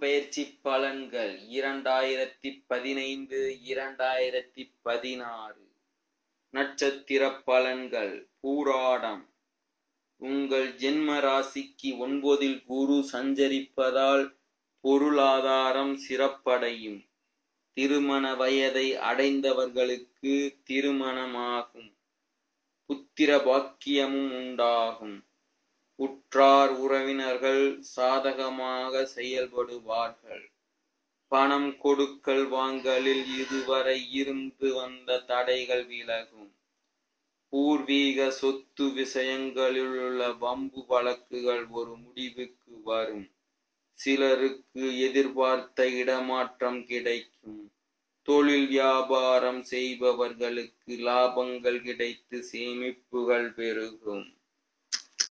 பயிற்சி பலன்கள். இரண்டாயிரத்தி பதினைந்து இரண்டாயிரத்தி பதினாறு நட்சத்திர பலன்கள். பூராடம். உங்கள் ஜென்ம ராசிக்கு ஒன்பதில் குரு சஞ்சரிப்பதால் பொருளாதாரம் சிறப்படையும். திருமண வயதை அடைந்தவர்களுக்கு திருமணமாகும். புத்திர பாக்கியமும் உண்டாகும். உற்றார் உறவினர்கள் சாதகமாக செயல்படுவார்கள். பணம் கொடுக்கல் வாங்கலில் இதுவரை இருந்து வந்த தடைகள் விலகும். பூர்வீக சொத்து விஷயங்களில் உள்ள வம்பு வழக்குகள் ஒரு முடிவுக்கு வரும். சிலருக்கு எதிர்பார்த்த இடமாற்றம் கிடைக்கும். தொழில் வியாபாரம் செய்பவர்களுக்கு லாபங்கள் கிடைத்து சேமிப்புகள் பெருகும்.